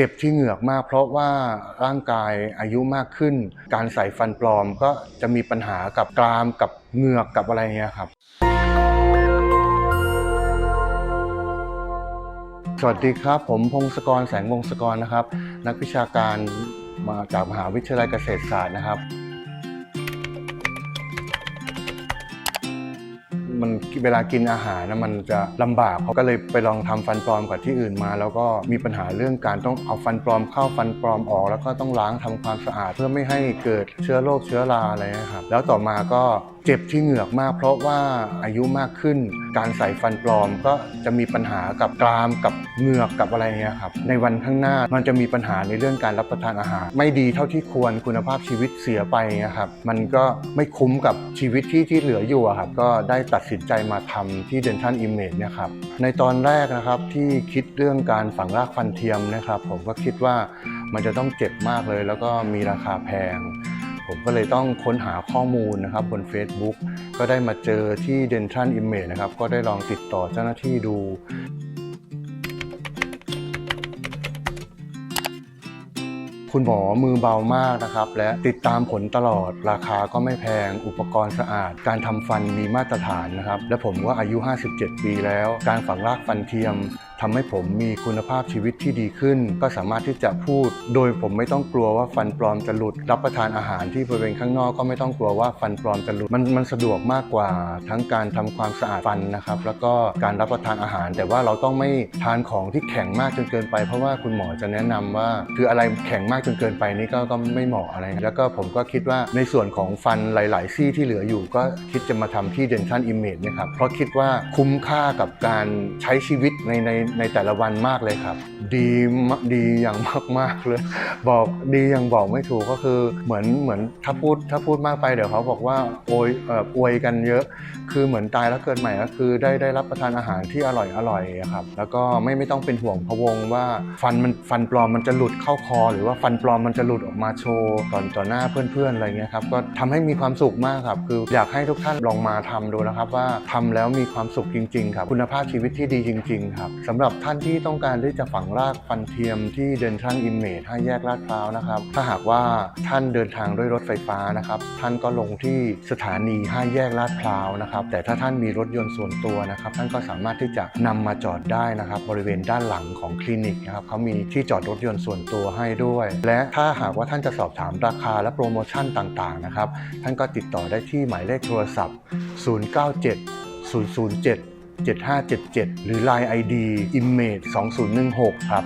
จ็บที่เหงือกมาก เพราะว่าร่างกายอายุมากขึ้น การใส่ฟันปลอมก็จะมีปัญหากับกรามกับเหงือกกับอะไรเงี้ยครับ สวัสดีครับ ผมพงศกรแสงวงศกรนะครับ นักวิชาการมาจากมหาวิทยาลัยเกษตรศาสตร์นะครับ มันเวลากินอาหารนะมันจะลำบากเขาก็เลยไปลองทำฟันปลอมกับที่อื่นมา แล้วก็มีปัญหาเรื่องการต้องเอาฟันปลอมเข้าฟันปลอมออก แล้วก็ต้องล้างทำความสะอาดเพื่อไม่ให้เกิดเชื้อโรคเชื้อราอะไรนะครับแล้วต่อมาก็เจ็บที่เหงือกมากเพราะว่าอายุมากขึ้น การใส่ฟันปลอมก็จะมีปัญหากับกรามกับเหงือกกับอะไรเงี้ยครับในวันข้างหน้ามันจะมีปัญหาในเรื่องการรับประทานอาหาร ไม่ดีเท่าที่ควรคุณภาพชีวิตเสียไปนะครับมันก็ไม่คุ้มกับชีวิตที่ที่เหลืออยู่ครับก็ได้ตัดสินใจมาทำที่ Dental Image เนี่ยครับในตอนแรกนะครับที่คิดเรื่องการฝังรากฟันเทียมนะครับ ผมก็คิดว่ามันจะต้องเจ็บมากเลย แล้วก็มีราคาแพง ผมก็เลยต้องค้นหาข้อมูลนะครับบน Facebook ก็ได้มาเจอที่ Dental Image นะครับ ก็ได้ลองติดต่อเจ้าหน้าที่ดูคุณหมอมือเบามากนะครับ และติดตามผลตลอดราคาก็ไม่แพง อุปกรณ์สะอาด การทำฟันมีมาตรฐานนะครับ และผมก็อายุ 57 ปีแล้ว การฝังรากฟันเทียม ทำให้ผมมีคุณภาพชีวิตที่ดีขึ้น ก็สามารถที่จะพูด โดยผมไม่ต้องกลัวว่าฟันปลอมจะหลุด รับประทานอาหารที่บริเวณข้างนอกก็ไม่ต้องกลัวว่าฟันปลอมจะหลุด มันมันสะดวกมากกว่าทั้งการทำความสะอาดฟันนะครับ แล้วก็การรับประทานอาหาร แต่ว่าเราต้องไม่ทานของที่แข็งมากจนเกินไป เพราะว่าคุณหมอจะแนะนำว่า คืออะไรแข็งมากจนเกินไปนี่ก็ก็ไม่เหมาะอะไร แล้วก็ผมก็คิดว่าในส่วนของฟันหลาย ๆ ซี่ที่เหลืออยู่ก็คิดจะมาทำที่ Dental Image เนี่ยครับเพราะคิดว่าคุ้มค่ากับการใช้ชีวิตในในในแต่ละวันมากเลยครับดีมากดีอย่างมากๆเลย บอกดีอย่างบอกไม่ถูกก็คือเหมือนเหมือนถ้าพูดถ้าพูดมากไปเดี๋ยวเขาบอกว่าโอยเอ่ออวยกันเยอะ คือเหมือนตายแล้วเกิดใหม่ก็คือได้ได้รับประทานอาหารที่อร่อยอร่อยครับแล้วก็ไม่ไม่ต้องเป็นห่วงพะวงว่าฟันมันฟันปลอมมันจะหลุดเข้าคอ หรือว่าฟันปลอมมันจะหลุดออกมาโชว์ต่อต่อหน้าเพื่อนๆอะไรเงี้ยครับก็ทำให้มีความสุขมากครับ คืออยากให้ทุกท่านลองมาทำดูนะครับว่าทำแล้วมีความสุขจริง ๆ ครับ คุณภาพชีวิตที่ดีจริง ๆ ครับสำหรับท่านที่ต้องการที่จะฝังรากฟันเทียมที่ Dental Image ห้าแยกลาดพร้าวนะครับ ถ้าหากว่าท่านเดินทางด้วยรถไฟฟ้านะครับ ท่านก็ลงที่สถานีห้าแยกลาดพร้าวนะครับ แต่ถ้าท่านมีรถยนต์ส่วนตัวนะครับ ท่านก็สามารถที่จะนำมาจอดได้นะครับ บริเวณด้านหลังของคลินิกนะครับเขามีที่จอดรถยนต์ส่วนตัวให้ด้วย และถ้าหากว่าท่านจะสอบถามราคาและโปรโมชั่นต่างๆนะครับ ท่านก็ติดต่อได้ที่หมายเลขโทรศัพท์ 097 007 7577 หรือ Line ID image 2016 ครับ